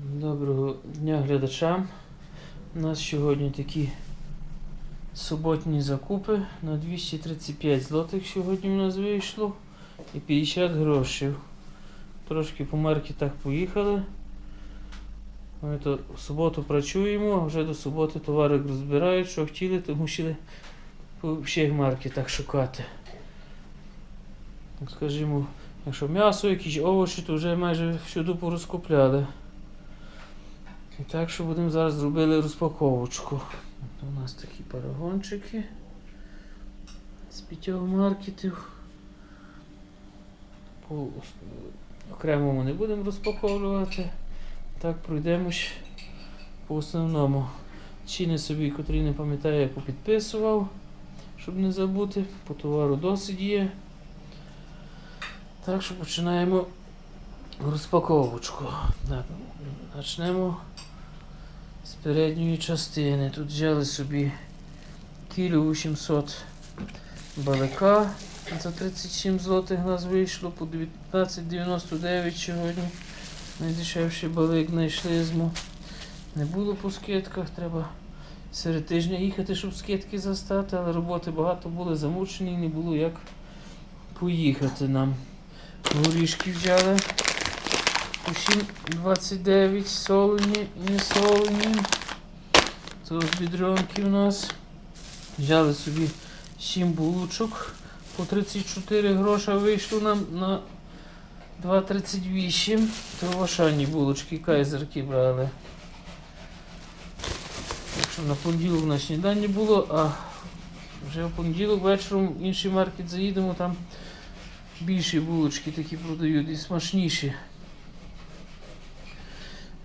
Доброго дня глядачам. У нас сьогодні такі суботні закупи на 235 злотих сьогодні у нас вийшло і 50 грошей. Трошки по маркетах поїхали. Ми то в суботу працюємо, а вже до суботи товари розбирають, що хотіли, то мусили по всіх маркетах шукати. Скажімо, якщо м'ясо, якісь овочі, то вже майже всюди порозкупляли. І так, що будемо зараз зробили розпаковочку. У нас такі парагончики з п'ятьох маркетів. По окремому не будемо розпаковувати. Так, пройдемось по основному. Ціни собі, котрі не пам'ятаю, я попідписував, щоб не забути. По товару досить є. Так що починаємо розпаковочку. Так, почнемо з передньої частини. Тут взяли собі кілю 800 балика. За 37 злотих нас вийшло по 19,99 сьогодні. Найдешевший балик знайшли зму. Не було по скидках, треба серед тижня їхати, щоб скидки застати, але роботи багато були замучені і не було як поїхати нам. Горішки взяли. Усім 29 солені, не солені. Тут бідренки у нас. Взяли собі 7 булочок. По 34 гроша вийшло нам на 2,38. То в булочки кайзерки брали. Так що на понеділок на сніданні було, а вже в понеділок вечором в інший маркет заїдемо, там більші булочки такі продають і смачніші.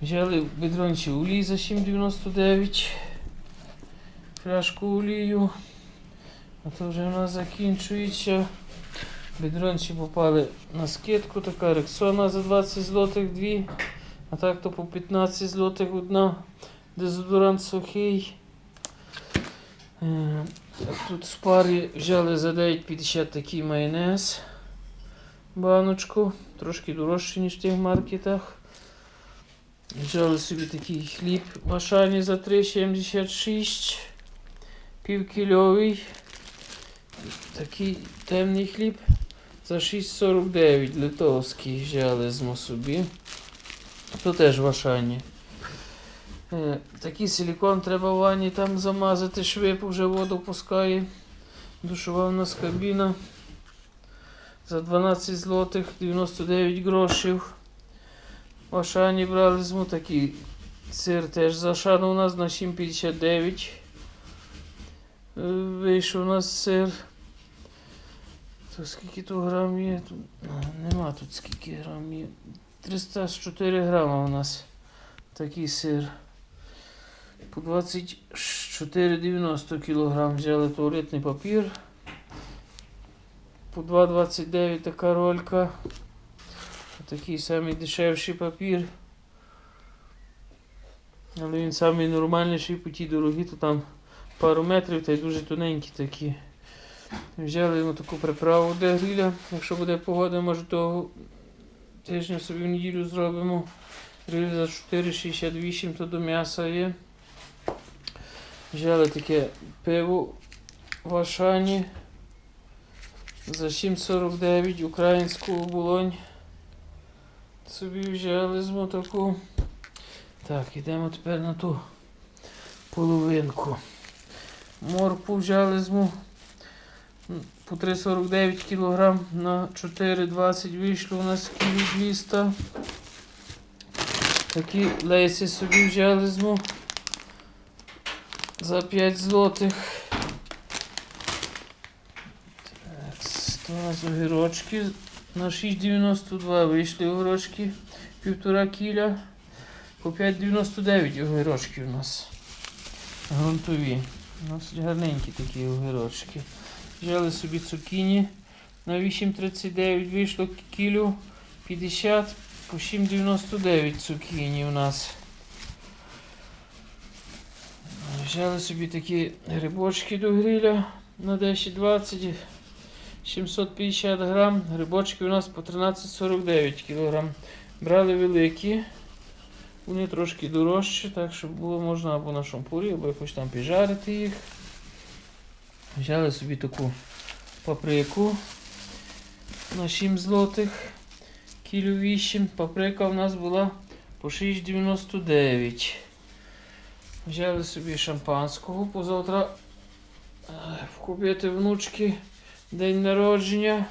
Взяли в бедронці олій за 7,99. Пляшку олію. А то вже у нас закінчується. Бедронці попали на скидку, така рексона за 20 злотих дві. А так то по 15 злотих одна. Дезодорант сухий. Тут з пари взяли за 9,50 такий майонез. Баночку. Трошки дорожче, ніж в тих маркетах. Взяли собі такий хліб в Ашані за 3,76. Півкільовий. Такий темний хліб за 6,49 литовський взяли з собі. То теж в Ашані. Е, Такий силікон треба в ванні там замазати, швип вже воду пускає. Душова у нас кабіна. За 12 злотих 99 грошів. В Ашані брали зму такий сир теж з Ашану у нас на 7,59. Е, Вийшов у нас сир. То скільки тут грам є? Нема тут скільки грам є. 304 грама у нас такий сир. По 24,90 кг взяли туалетний папір. По 2,29 така ролька. Такий самий дешевший папір. Але він самий нормальніший по ті дорогі, то там пару метрів та й дуже тоненькі такі. Взяли йому таку приправу для гриля. Якщо буде погода, може того тижня собі в неділю зробимо. Гриль за 4,68 то до м'яса є. Взяли таке пиво в Ашані за 7,49 українську оболонь. Собі взяли з таку. Так, йдемо тепер на ту половинку. Моркву взяли зму по 3,49 кг на 4,20 вийшло у нас кіло 200. Такі лейси собі взяли зму за 5 злотих. Так, це у нас огірочки на 6,92 вийшли огірочки півтора кіля. По 5,99 огірочки у нас. Грунтові. У нас гарненькі такі огірочки. Взяли собі цукіні на 8,39 вийшло кілю 50 по 7,99 цукіні у нас. Взяли собі такі грибочки до гриля на 10-20, 750 грам. Грибочки у нас по 13,49 кг. Брали великі Вони трошки дорожчі, так щоб було можна або на шампурі, або якось там піджарити їх. Взяли собі таку паприку на 7 злотих. Кілю 8. Паприка у нас була по 6,99. Взяли собі шампанського позавтра вкупити внучки день народження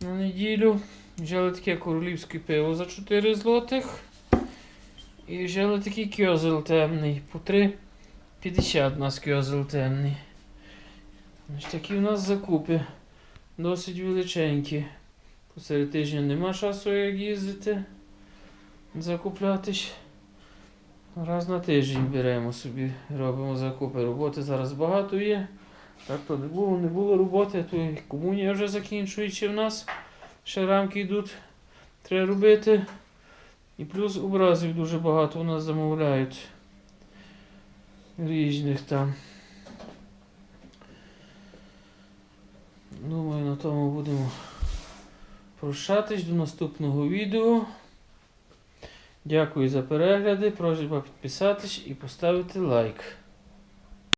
на неділю. Взяли таке королівське пиво за 4 злотих. І взяли такий кьозел темний. По 3,50 у нас кьозел темний. Значить, такі у нас закупи. Досить величенькі. Посеред тижня нема часу як їздити. Закуплятись. Раз на тиждень беремо собі, робимо закупи. Роботи зараз багато є. Так то не було, не було роботи, то і комунія вже закінчується в нас. Ще рамки йдуть. Треба робити. І плюс образів дуже багато у нас замовляють. Різних там. Думаю, на тому будемо прощатись до наступного відео. Дякую за перегляди. Просьба підписатись і поставити лайк.